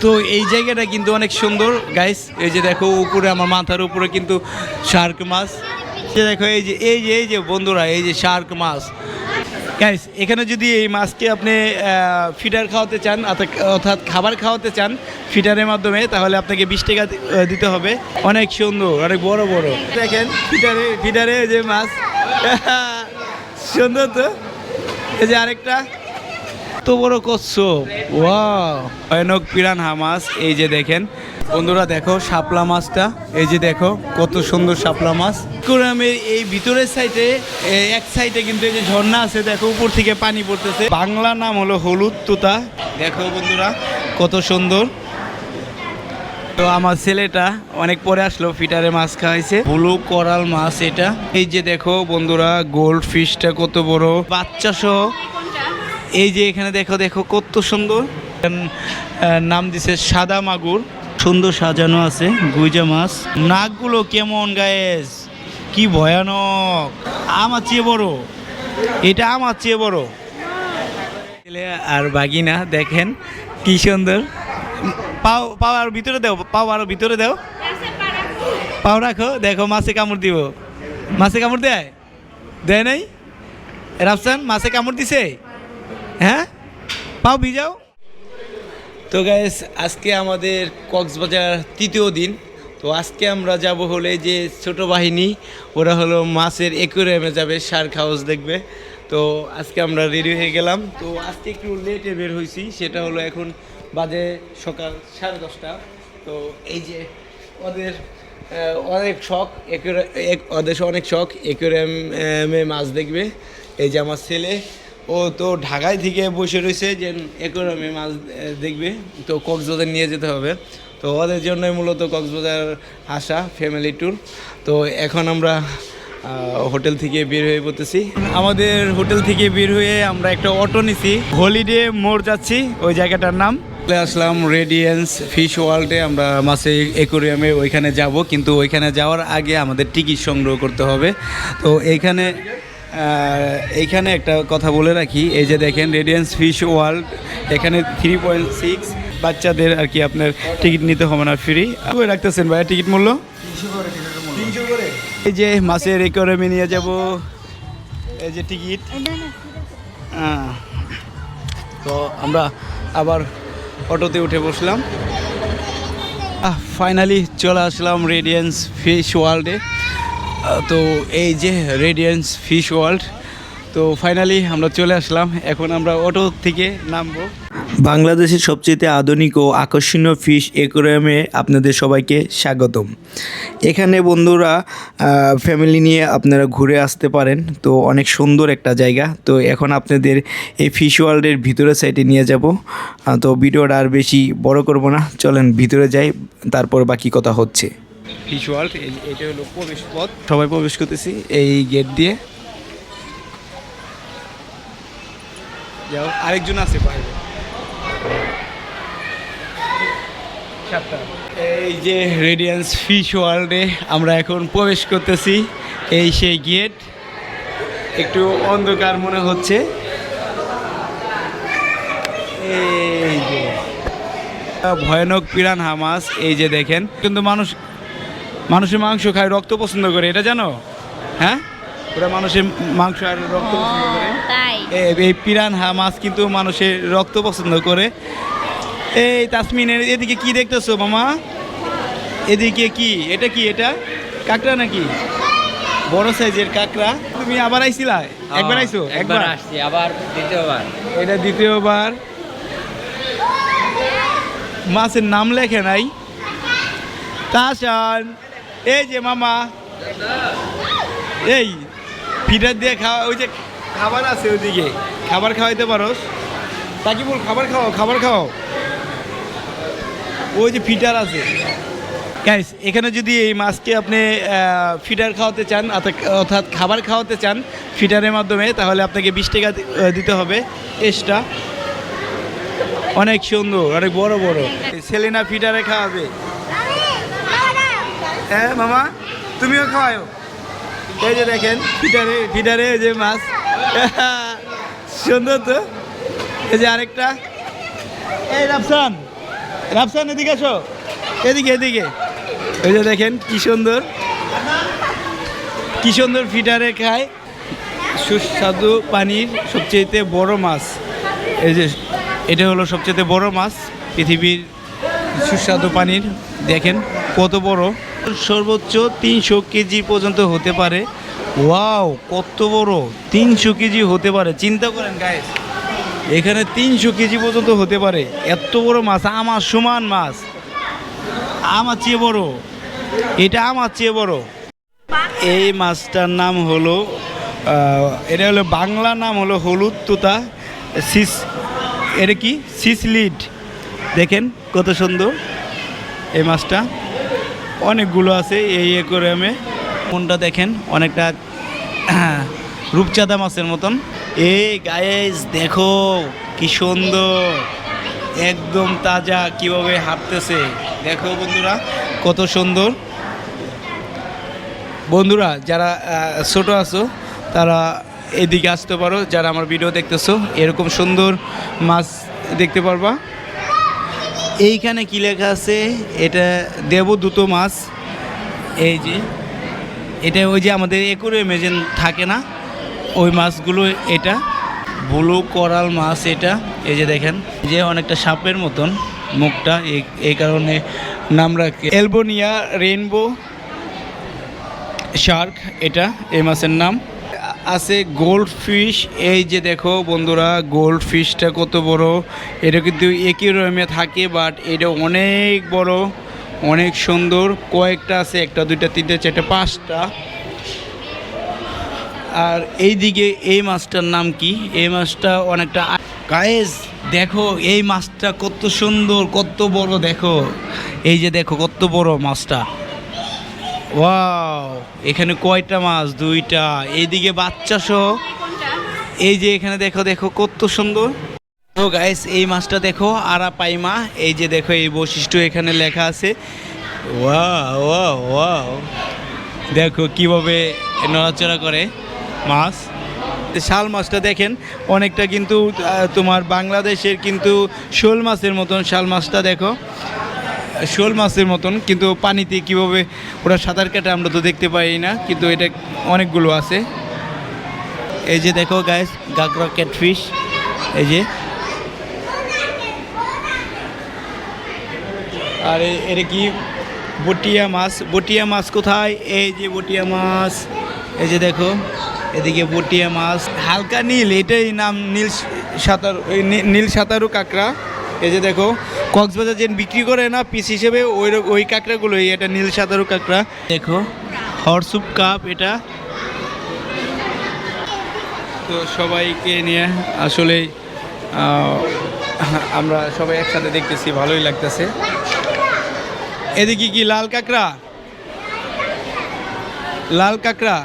তো এই জায়গাটা কিন্তু অনেক সুন্দর। গাইস এই যে দেখো উপরে আমার মাথার উপরে কিন্তু শার্ক মাছ। দেখো এই যে এই যে এই যে বন্ধুরা, এই যে শার্ক মাছ। গাইস এখানে যদি এই মাছকে আপনি ফিডার খাওয়াতে চান, অর্থাৎ- খাবার খাওয়াতে চান ফিডারের মাধ্যমে, তাহলে আপনাকে বিশ টাকা দিতে হবে। অনেক সুন্দর, অনেক বড় বড়। দেখেন ফিডারে ফিডারে যে মাছ। সুন্দর তো? এই যে আরেকটা। এত বড় কচ্ছপ, ওয়াও। ভয়ানক পিরানহা মাছ এই যে দেখেন। বন্ধুরা, দেখো শাপলা মাছটা, এই যে দেখো, কত সুন্দর শাপলা মাছ। কুরামের এই ভিতরের সাইডে এক সাইডে কিন্তু এই যে ঝর্ণা আছে, দেখো, উপর থেকে পানি পড়তেছে। বাংলা নাম হলো হলুদ তুতা। দেখো বন্ধুরা, কত সুন্দর। তো আমার ছেলেটা অনেক পরে আসলো, ফিটারে মাছ খাওয়াইছে। ব্লু করাল মাছ এটা। এই যে দেখো বন্ধুরা, গোল্ড ফিশটা কত বড়। বাচ্চা সহ এই যে এখানে দেখো দেখো কত সুন্দর। নাম দিছে সাদা মাগুর। সুন্দর সাজানো আছে গুইজা মাছ। নাকগুলো কেমন গায়েস কি ভয়ানক। আমার চেয়ে বড়। এটা আমার চেয়ে বড়। ছেলে আর বাগিনা দেখেন কি সুন্দর। পাও পাও আর ভিতরে দাও পাও আরও ভিতরে দাও। পাও রাখো দেখো মাছে কামড় দিব। মাছে কামড় দেয়? দেয় নাই? রাফসান মাছে কামড় দিছে? হ্যাঁ? পাও ভিজাও। তো গ্যাস আজকে আমাদের কক্সবাজার তৃতীয় দিন। তো আজকে আমরা যাব হলে যে ছোট বাহিনী, ওরা হলো মাছের একুরিয়ামে যাবে শার্ক হাউস দেখবে। তো আজকে আমরা রেডি হয়ে গেলাম। তো আজকে একটু লেটে বের হয়েছি সেটা হলো এখন বাজে সকাল সাড়ে দশটা। তো এই যে ওদের অনেক শখ ওদের অনেক শখ একুরিয়ামে মাছ দেখবে। এই যে আমার ছেলে ও তো ঢাকায় থেকে বসে রয়েছে যে একরমে মাছ দেখবে। তো কক্সবাজার নিয়ে যেতে হবে। তো ওদের জন্যই মূলত কক্সবাজার আসা ফ্যামিলি ট্যুর তো এখন আমরা হোটেল থেকে বের হয়ে পড়তেছি। আমাদের হোটেল থেকে বের হয়ে আমরা একটা অটো নিছি। হলিডে মোড় যাচ্ছি, ওই জায়গাটার নাম। চলে আসলাম রেডিয়েন্স ফিশ ওয়ার্ল্ডে আমরা মাসে একুরিয়ামে ওইখানে যাব, কিন্তু ওইখানে যাওয়ার আগে আমাদের টিকিট সংগ্রহ করতে হবে। তো এইখানে এইখানে একটা কথা বলে রাখি, এই যে দেখেন রেডিয়েন্স ফিশ ওয়ার্ল্ড এখানে থ্রি পয়েন্ট সিক্স বাচ্চাদের আর কি আপনার টিকিট নিতে হবে না ফ্রি রাখতেছেন ভাইয়া টিকিট মূল্য? এই যে মাছের একরমে নিয়ে যাব, এই যে টিকিট তো আমরা আবার অটোতে উঠে বসলাম। ফাইনালি চলে আসলাম রেডিয়েন্স ফিশ ওয়ার্ল্ডে তো এই যে রেডিয়েন্স ফিশ ওয়ার্ল্ড তো ফাইনালি আমরা চলে আসলাম। এখন আমরা অটো থেকে নামবো। বাংলাদেশের সবচেয়ে আধুনিক ও আকর্ষণীয় ফিশ অ্যাকোরিয়ামে আপনাদের সবাইকে স্বাগতম। এখানে বন্ধুরা ফ্যামিলি নিয়ে আপনারা ঘুরে আসতে পারেন। তো অনেক সুন্দর একটা জায়গা। তো এখন আপনাদের এই ফিশ ওয়ার্ল্ডের ভিতরে সাইডে নিয়ে যাব। তো ভিডিওটা আর বেশি বড় করব না। চলেন ভিতরে যাই, তারপর বাকি কথা হচ্ছে। ফিশ ওয়ার্ল্ড এটা হলো প্রবেশ পথ। সবাই প্রবেশ করতেছি এই গেট দিয়ে। যাও আরেকজন আছে বাইরে এই যে রেডিয়েন্স ফিশ ওয়ার্ল্ডে আমরা এখন প্রবেশ করতেছি এই সেই গেট একটু অন্ধকার মনে হচ্ছে। এই যে ভয়ানক পিরানহা হামাস এই যে দেখেন। কিন্তু মানুষ মানুষের মাংস খায় রক্ত পছন্দ করে এটা জানো? হ্যাঁ? ওরা মানুষের মাংস আর রক্ত পছন্দ করে। এই পিরানহা মাছ কিন্তু মানুষের রক্ত পছন্দ করে। এই তাসমিনের এদিকে কি দেখতেছো মামা? এদিকে কি? এটা কি এটা? কাঁকড়া নাকি? বড় সাইজের কাঁকড়া। তুমি আবার আইছিলা? একবার আইছো? হ্যাঁ, একবার? আসছি আবার দ্বিতীয়বার। এটা দ্বিতীয়বার। মাছের নাম লেখে নাই। তাসান। এই যে মামা। এই, ফিডার দিয়ে খাওয়া, ওই যে খাবার আছে ওইদিকে। খাবার খাওয়াইতে পারোস? তাকে বল খাবার খাও, খাবার খাওয়াও ওই যে ফিটার আছে। গাইস এখানে যদি এই মাছকে আপনি ফিটার খাওয়াতে চান, অর্থাৎ- খাবার খাওয়াতে চান ফিটারের মাধ্যমে, তাহলে আপনাকে বিশ টাকা দিতে হবে এক্সট্রা অনেক সুন্দর, অনেক বড় বড়। সেলিনা ফিটারে খাওয়াবে। হ্যাঁ মামা? তুমিও খাওয়াও এই যে দেখেন ফিটারে ফিটারে যে মাছ। সুন্দর তো? এই যে আরেকটা। এই রাফসান রাফসান, এদিকে আসো এদিকে এদিকে। এই যে দেখেন, কি সুন্দর। কি সুন্দর ফিটারে খায়। সুস্বাদু পানির সবচেয়ে বড় মাছ। এই যে, এটা হলো সবচেয়ে বড় মাছ পৃথিবীর সুস্বাদু পানির। দেখেন। কত বড়? সর্বোচ্চ তিনশো কেজি পর্যন্ত হতে পারে। ওয়াও কত বড়? তিনশো কেজি হতে পারে। চিন্তা করেন গায়ে এখানে তিনশো কেজি পর্যন্ত হতে পারে। এত বড় মাছ আমার সমান মাছ। আমার চেয়ে বড়। এটা আমার চেয়ে বড়। এই মাছটার নাম হলো এটা হলো বাংলা নাম হলো হলুদ তোতা। সিস এটা কি? সিসলিড। দেখেন কত সুন্দর এই মাছটা। অনেকগুলো আছে, এই একরামে কোনটা দেখেন, অনেকটা, রূপচাঁদা মাছের মতন। এই গায়েস দেখো, কি সুন্দর। একদম তাজা, কীভাবে হাঁটতেছে। দেখো বন্ধুরা, কত সুন্দর। বন্ধুরা, যারা ছোট আছো, তারা এদিকে আসতে পারো। যারা আমার ভিডিও দেখতেছো, এরকম সুন্দর মাছ দেখতে পারবা। এইখানে কি লেখা আছে? এটা দেবদূত মাছ। এই যে, এটা ওই যে আমাদের একুরে মেজেন থাকে না? ওই মাছগুলো এটা। ব্লু করাল মাছ এটা। এই যে দেখেন যে অনেকটা সাপের মতন মুখটা। এই- এই কারণে নাম রাখে। এলবোনিয়া রেইনবো শার্ক এটা, এই মাছের নাম। আছে গোল্ড ফিশ এই যে দেখো বন্ধুরা গোল্ড ফিশটা কত বড়। এটা কিন্তু একই রমে থাকে বাট এটা অনেক বড়, অনেক সুন্দর। কয়েকটা আছে, একটা, দুইটা, তিনটা, চারটা, পাঁচটা। আর এই দিকে এই মাছটার নাম কি? এই মাছটা অনেকটা গায়েস দেখো এই মাছটা কত সুন্দর, কত বড়, দেখো। এই যে দেখো কত বড় মাছটা। ওয়াও, এখানে কয়টা মাছ? দুইটা। এইদিকে বাচ্চা সহ। এই যে এখানে দেখো দেখো কত সুন্দর। তো গাইস এই মাছটা দেখো আরা পাইমা এই যে দেখো, এই বৈশিষ্ট্য এখানে লেখা আছে। ওয়াও ওয়াও দেখো কীভাবে নড়াচড়া করে মাছ। শাল মাছটা দেখেন, অনেকটা কিন্তু তোমার বাংলাদেশের কিন্তু শোল মাছের মতন শাল মাছটা দেখো। শোল মাছের মতন, কিন্তু পানিতে কীভাবে ওরা সাঁতার কাটে আমরা তো দেখতে পাই না, কিন্তু এটা অনেকগুলো আছে। এই যে দেখো গাইস গাগরা ক্যাটফিশ এই যে। আর এটা কি? বটিয়া মাছ বটিয়া মাছ কোথায়? এই যে বটিয়া মাছ, এই যে দেখো, এদিকে বটিয়া মাছ। হালকা নীল, এটাই নাম নীল সাঁতার নীল সাঁতারু কাঁকড়া। এই যে দেখো কক্সবাজার যেন বিক্রি করে না পিস হিসেবে ওই ওই কাঁকড়াগুলোই এটা নীল সাঁতারু কাঁকড়া। দেখো। হরসুপ কাপ এটা। তো সবাইকে নিয়ে আসলে আমরা সবাই একসাথে দেখতেছি ভালোই লাগতেছে। এদিকে কি লাল কাঁকড়া? লাল কাঁকড়া?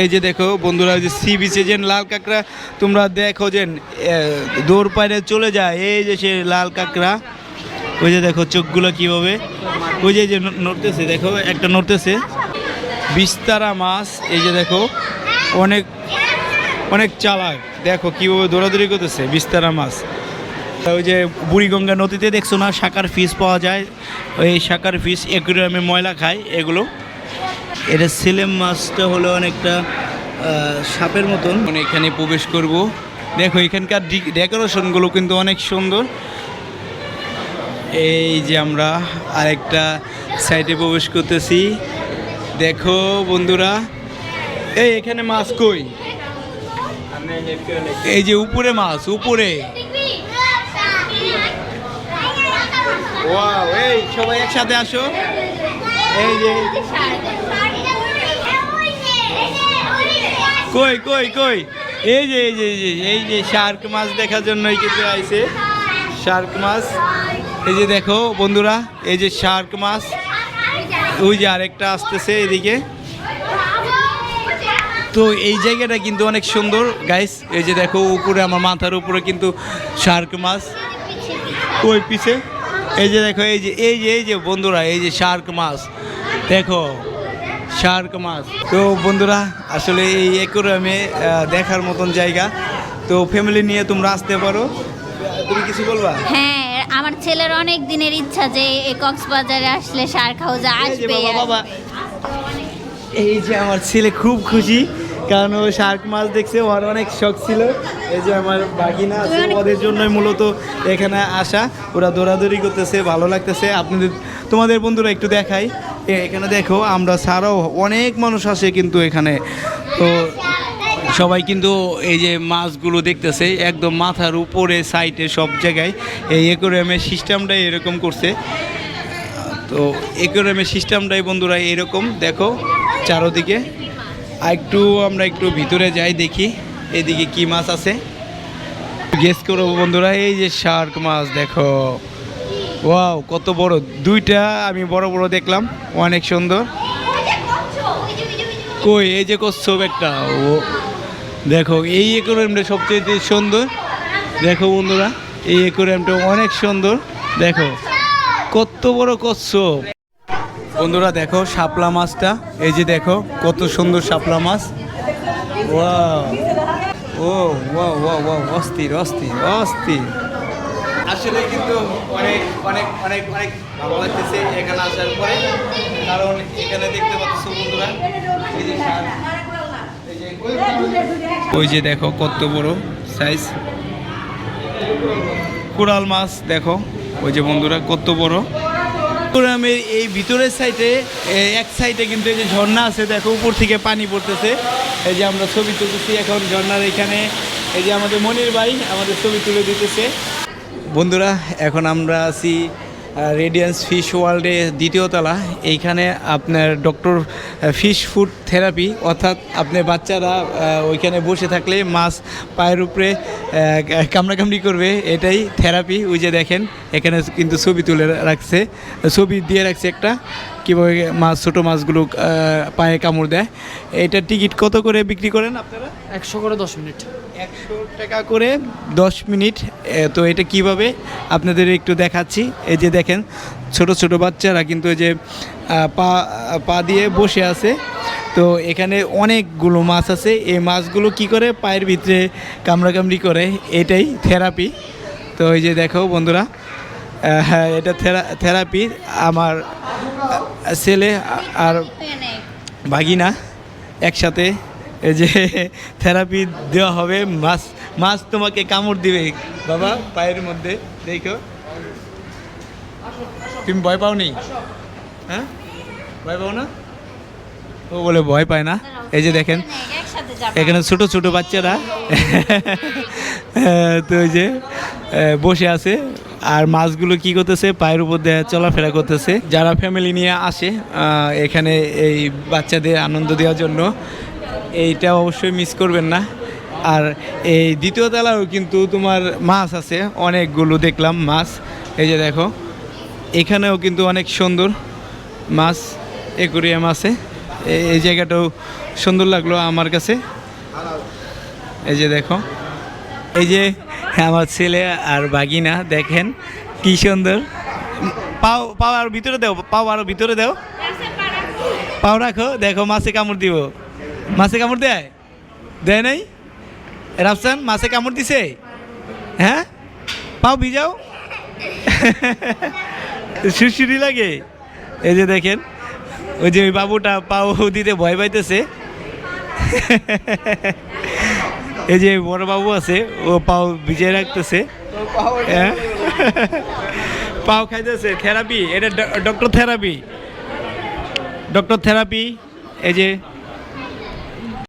এই যে দেখো বন্ধুরা যে সি বিচে যে লাল কাঁকড়া, তোমরা দেখো যে দৌড় পাইরে চলে যায়। এই যে সে লাল কাঁকড়া, ওই যে দেখো চোখগুলো কীভাবে, ওই যে যে নড়তেছে, দেখো, একটা নড়তেছে। বিস্তারা মাছ, এই যে দেখো, অনেক অনেক চালাক। দেখো কীভাবে দৌড়াদৌড়ি করতেছে বিস্তারা মাছ। ওই যে বুড়িগঙ্গা নদীতে দেখছ না, শাকার ফিশ পাওয়া যায়। ওই শাকার ফিশ একুরিয়ামে ময়লা খায়, এগুলো। এটা সিলেম মাছটা হলো অনেকটা সাপের মতন। মানে এখানে প্রবেশ করব। দেখো, এখানকার ডেকোরেশনগুলো কিন্তু অনেক সুন্দর। এই যে আমরা আরেকটা সাইডে প্রবেশ করতেছি। দেখো, বন্ধুরা, এই এখানে মাছ কই? এই যে উপরে মাছ, উপরে। সবাই একসাথে আসো। এই যে। কই কই কই? এই যে এই যে এই যে শার্ক মাছ দেখার জন্যই কিন্তু আইছে। শার্ক মাছ। এই যে দেখো বন্ধুরা, এই যে শার্ক মাছ। ওই যে আরেকটা আসতেছে এদিকে। তো এই জায়গাটা কিন্তু অনেক সুন্দর। গাইস এই যে দেখো উপরে, আমার মাথার উপরে কিন্তু শার্ক মাছ। ওই পিছে। এই যে দেখো, এই যে এই যে এই যে বন্ধুরা, এই যে শার্ক মাছ। দেখো শার্ক মাছ। তো বন্ধুরা আসলে এই একুরামে দেখার মতন জায়গা। তো ফ্যামিলি নিয়ে তোমরা আসতে পারো। তুমি কিছু বলবা? হ্যাঁ আমার ছেলের অনেক দিনের ইচ্ছা যে এই কক্সবাজারে আসলে শার্ক হাউসে আসবে বাবা। এই যে আমার ছেলে খুব খুশি কারণ ও শার্ক মাছ দেখছে ওর অনেক শখ ছিল। এই যে আমার বাগিনা আছে ওদের জন্যই মূলত এখানে আসা। ওরা দৌড়াদৌড়ি করতেছে ভালো লাগতেছে। আপনাদের তোমাদের বন্ধুরা একটু দেখাই। এ, এখানে দেখো, আমরা ছাড়াও অনেক মানুষ আসে কিন্তু এখানে। তো সবাই কিন্তু এই যে মাছগুলো দেখতেছে, একদম মাথার উপরে, সাইডে সব জায়গায়। এই একুরিয়ামের সিস্টেমটাই এরকম করছে। তো একুরিয়ামের সিস্টেমটাই বন্ধুরা এরকম, দেখো চারোদিকে। আর একটু আমরা একটু ভিতরে যাই দেখি, এদিকে কি মাছ আছে। গেস করব বন্ধুরা, এই যে শার্ক মাছ, দেখো। ওয়াও, কত বড়। দুইটা আমি বড় বড় দেখলাম, অনেক সুন্দর। কই, এই যে কচ্ছপ একটা, ও। দেখো, এই একুরিয়ামটা সবচেয়ে সুন্দর। দেখো বন্ধুরা, এই একুরিয়ামটা অনেক সুন্দর। দেখো, কত বড় কচ্ছপ। বন্ধুরা, দেখো শাপলা মাছটা, এই যে দেখো, কত সুন্দর শাপলা মাছ। ও ওয়াও ওয়াও, অস্থির অস্থির অস্থির। আসলে কিন্তু অনেক অনেক অনেক অনেক ভালো লাগতেছে এখানে আসার পরে। কারণ এখানে দেখতে পাচ্ছ বন্ধুরা ওই যে দেখো কত বড় সাইজ কোরাল মাছ, দেখো। ওই যে বন্ধুরা, কত বড়। গ্রামের এই ভিতরের সাইডে এক সাইডে কিন্তু এই যে ঝর্ণা আছে, দেখো, উপর থেকে পানি পড়তেছে। এই যে আমরা ছবি তুলতেছি এখন ঝর্ণার এখানে। এই যে আমাদের মনির ভাই আমাদের ছবি তুলে দিতেছে। বন্ধুরা, এখন আমরা আছি রেডিয়েন্স ফিশ ওয়ার্ল্ডে দ্বিতীয় তলা। এইখানে আপনার ডক্টর ফিশ ফুড থেরাপি অর্থাৎ আপনি বাচ্চারা ওইখানে বসে থাকলে মাছ পায়ের উপরে কামড়াকামড়ি করবে, এটাই থেরাপি ওই যে দেখেন, এখানে কিন্তু ছবি তুলে রাখছে, ছবি দিয়ে রাখছে একটা, কীভাবে মাছ, ছোটো মাছগুলো পায়ে কামড় দেয়। এটার টিকিট কত করে বিক্রি করেন আপনারা? একশো করে দশ মিনিট। একশো টাকা করে দশ মিনিট তো এটা কীভাবে আপনাদের একটু দেখাচ্ছি। এই যে দেখেন ছোট ছোট বাচ্চারা কিন্তু এই যে পা পা দিয়ে বসে আছে। তো এখানে অনেকগুলো মাছ আছে। এই মাছগুলো কি করে? পায়ের ভিতরে কামড়াকামড়ি করে। এটাই থেরাপি। তো এই যে দেখো বন্ধুরা হ্যাঁ এটা থেরা থেরাপি। আমার ছেলে আর ভাগিনা একসাথে এই যে থেরাপি দেওয়া হবে, মাছ মাছ তোমাকে কামড় দিবে। বাবা, পায়ের মধ্যে, দেখো। তুমি ভয় পাও নি হ্যাঁ? ভয় পাও না? ও বলে ভয় পায় না। এই যে দেখেন, এখানে ছোট ছোট বাচ্চারা। তো ওই যে বসে আছে। আর মাছগুলো কি করতেছে? পায়ের উপর দিয়ে চলাফেরা করতেছে। যারা ফ্যামিলি নিয়ে আসে এখানে এই বাচ্চাদের আনন্দ দেওয়ার জন্য এইটা অবশ্যই মিস করবেন না। আর এই দ্বিতীয় তলাও কিন্তু তোমার মাছ আছে, অনেকগুলো দেখলাম মাছ। এই যে দেখো, এখানেও কিন্তু অনেক সুন্দর মাছ, একুরিয়াম আছে। এই জায়গাটাও সুন্দর লাগল আমার কাছে। এই যে দেখো, এই যে আমার ছেলে আর বাগিনা, দেখেন কি সুন্দর। পাও পাও আর ভিতরে দাও, পাও আরও ভিতরে দাও। পাও রাখো, দেখো মাছে কামড় দিব। মাছে কামড় দেয়? দেয় নাই? রাফসান মাছে কামড় দিছে? হ্যাঁ? পাও ভিজাও? সুরসুরি লাগে। এই যে দেখেন, ওই যে বাবুটা পাও দিতে ভয় পাইতেছে। এই যে বড় বাবু আছে, ও পাও ভিজিয়ে রাখতেছে। হ্যাঁ? পাও খাইতেছে থেরাপি এটা ডক্টর থেরাপি ডক্টর থেরাপি এই যে